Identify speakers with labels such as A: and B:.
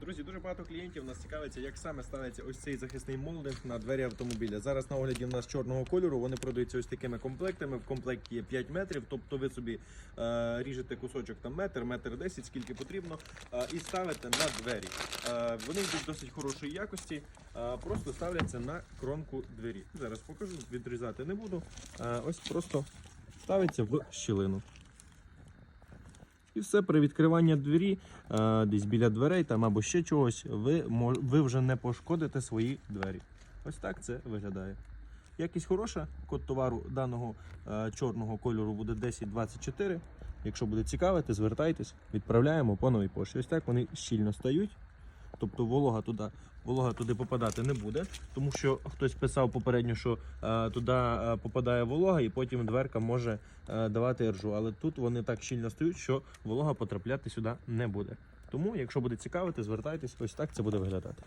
A: Друзі, дуже багато клієнтів нас цікавиться, як саме ставиться ось цей захисний молдинг на двері автомобіля. Зараз на огляді в нас чорного кольору. Вони продаються ось такими комплектами. В комплекті є 5 метрів. Тобто ви собі е, ріжете кусочок там метр, метр 10, скільки потрібно, е, і ставите на двері. Е, вони йдуть досить хорошої якості, е, просто ставляться на кромку двері. Зараз покажу, відрізати не буду. Е, ось просто ставиться в щілину. І все при відкриванні двері, е, десь біля дверей там або ще чогось, ви, ви вже не пошкодите свої двері. Ось так це виглядає. Якість хороша, код товару даного е, чорного кольору буде 1024. Якщо буде цікавити, звертайтесь, відправляємо по новій пошті. Ось так вони щільно стають. Тобто волога туди, волога туди попадати не буде, тому що хтось писав попередньо, що е, туди е, попадає волога, і потім дверка може е, давати ржу. Але тут вони так щільно стають, що волога потрапляти сюди не буде. Тому, якщо буде цікавити, звертайтесь, ось так це буде виглядати.